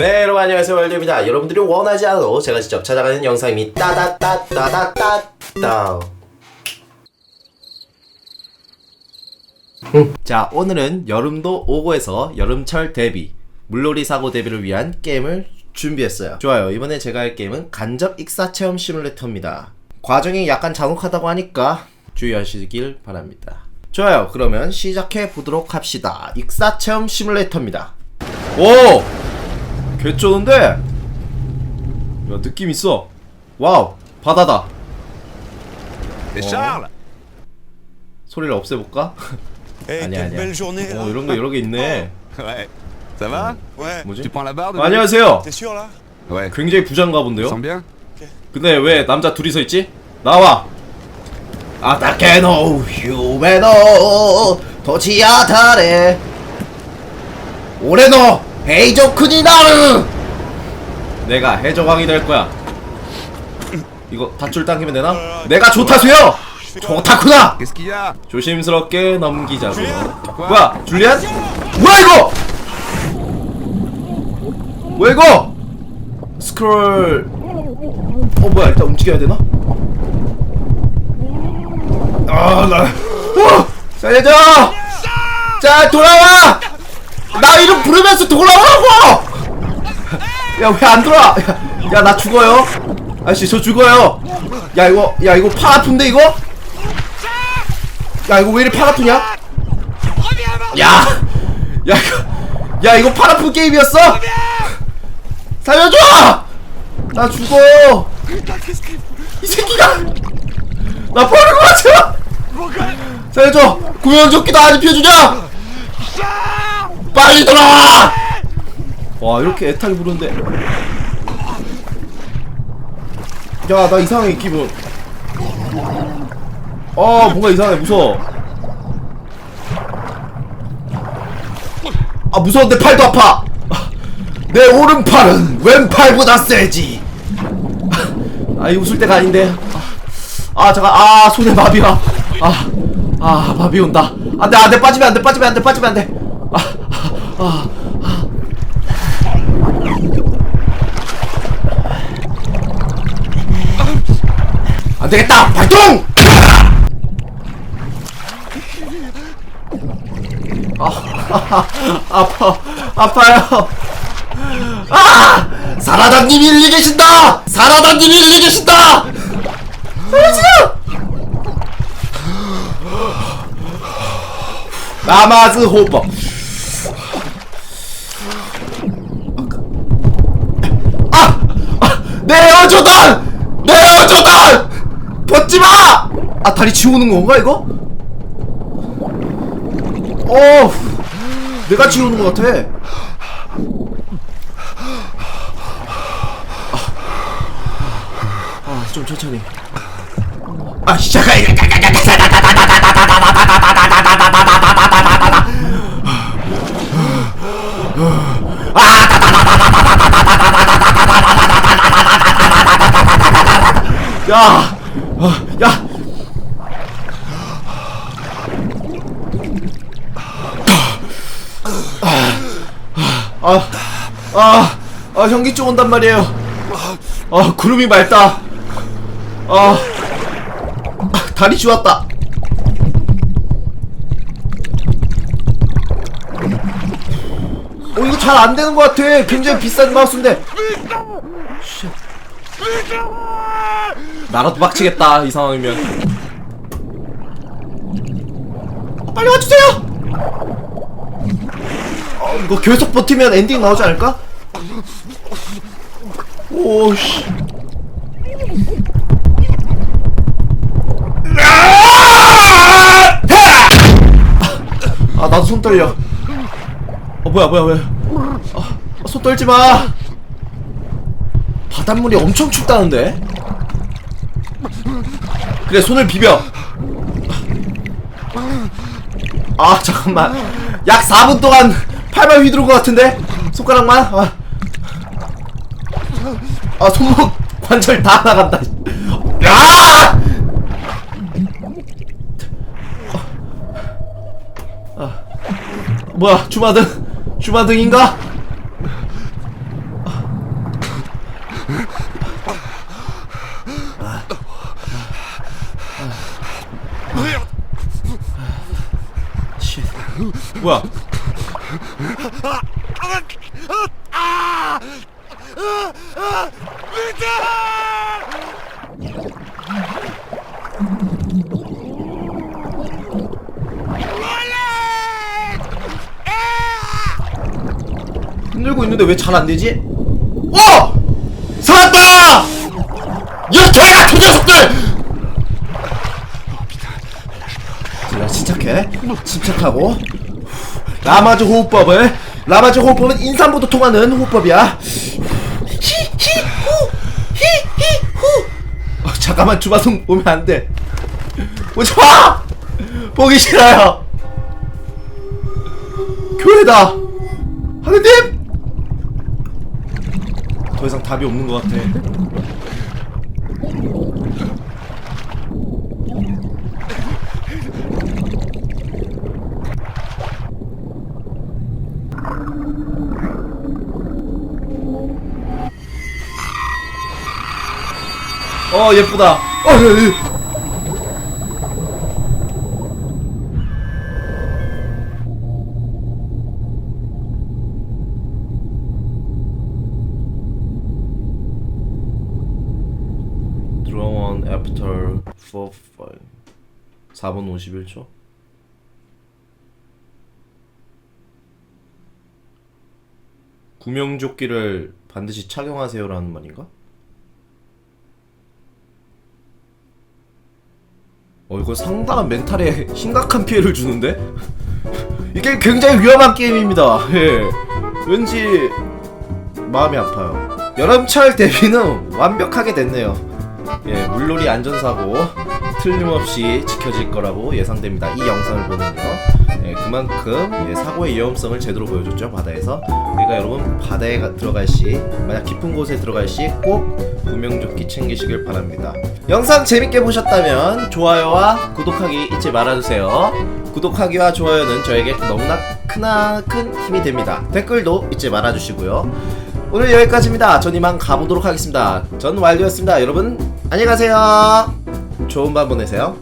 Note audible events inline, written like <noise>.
네 여러분 안녕하세요. 월드입니다. 여러분들이 원하지 않아도 제가 직접 찾아가는 영상이 따다따따다따따. 음. 자 오늘은 여름도 오고 해서 여름철 대비 물놀이 사고 대비를 위한 게임을 준비했어요. 좋아요. 이번에 제가 할 게임은 간접 익사 체험 시뮬레이터입니다. 과정이 약간 잔혹하다고 하니까 주의하시길 바랍니다. 좋아요. 그러면 시작해 보도록 합시다. 익사 체험 시뮬레이터입니다. 오! 개 쩌는데? 야 느낌 있어 와우 바다다 Charles 소리를 없애볼까? Eh, 아니야 아니야. 어 이런 거 여러 개 있네. 뭐지? 안녕하세요. 굉장히 부자인가 본데요? 근데 왜 남자 둘이 서 있지? 나와 아타케노 휴메노 도치아타레 올해노 헤이조크니 나르 내가 해적왕이 될 거야 이거 밧줄 당기면 되나? 내가 좋다수요! a 조심스럽게 넘기자고요 줄리안? 뭐야 줄리안? 뭐야 이거! 뭐야 이거! 스크롤 어 뭐야 일단 움직여야 되나? 아 나 어! 살려줘! 자 돌아와! 나 이름 부르면서 돌아오라고! 야 왜안 돌아? 야나 죽어요 아저씨 저 죽어요 야 이거 야 이거 팔 아픈데 이거? 야 이거 왜 이리 팔 아프냐? 야! 야 이거 야 이거 팔 아픈 게임이었어? 살려줘! 나 죽어! 이 새끼가! 나 버리고 가자! 살려줘! 구명조끼도 안 입혀주냐! 빨리 돌아와! 와 이렇게 애타게 부르는데. 야 나 이상해 기분. 어 뭔가 이상해 무서워. 아 무서운데 팔도 아파. 내 오른팔은 왼팔보다 세지. 아이 웃을 때가 아닌데. 아, 아 잠깐 아 손에 마비가. 아아 마비 온다. 안돼 안돼 빠지면 안돼 빠지면 안돼 빠지면 안돼. 아 아 안 되겠다 발동 아, 아파 아파요 아 사라다님이 일리 계신다 사라다님이 일리 계신다 살려주세요 나마즈 호버 아! 아! 내 에어조단! 내 에어조단! 벗지마! 아 다리 지우는 건가 이거? 어 내가 지우는 것 같아 아좀 천천히 아 시작하 야, 어, 야. 아, 아, 아, 현기증 온단 말이에요. 아, 구름이 맑다. 아, 아, 다리 지웠다. 어, 이거 잘 안 되는 것 같아. 굉장히 비싼 마우스인데. 나라도 빡치겠다 이 상황이면. 빨리 와주세요! 어, 이거 계속 버티면 엔딩 나오지 않을까? 오씨. 아 나도 손 떨려. 어 뭐야 뭐야 뭐야. 아, 손 떨지 마 바닷물이 엄청 춥다는데? 그래 손을 비벼. 아 잠깐만. 약 4분 동안 팔만 휘두른 것 같은데? 손가락만? 아, 아 손목 관절 다 나간다. 야! 아, 뭐야 주마등? 주마등인가 씨. 뭐야? 흔들고 있는데 왜 잘 안 되지? 어! 살았다! 여자야, 저 녀석들! 자, 침착해. 침착하고. 라마즈 호흡법을. 라마즈 호흡법은 인산부도 통하는 호흡법이야. 히히후 히히후. 어, 잠깐만 주마송 보면 안 돼. 오지 마. 보기 싫어요. 교회다. 하느님. 더 이상 답이 없는 것 같아. 어 예쁘다. 어 예, 예. On after 4 5 4분 51초. 구명조끼를 반드시 착용하세요라는 말인가? 어 이거 상당한 멘탈에 심각한 피해를 주는데? <laughs> 이게 굉장히 위험한 게임입니다. 예. 왠지 마음이 아파요. 여름철 데뷔는 완벽하게 됐네요. 예, 물놀이 안전사고 틀림없이 지켜질 거라고 예상됩니다. 이 영상을 보면요. 예, 그만큼 예, 사고의 위험성을 제대로 보여줬죠 바다에서. 그러니까 여러분 바다에 가- 들어갈 시 만약 깊은 곳에 들어갈 시 꼭 구명조끼 챙기시길 바랍니다. 영상 재밌게 보셨다면 좋아요와 구독하기 잊지 말아주세요. 구독하기와 좋아요는 저에게 너무나 크나 큰 힘이 됩니다. 댓글도 잊지 말아주시고요. 오늘 여기까지입니다. 전 이만 가보도록 하겠습니다. 전 완료였습니다. 여러분 안녕히 가세요. 좋은 밤 보내세요.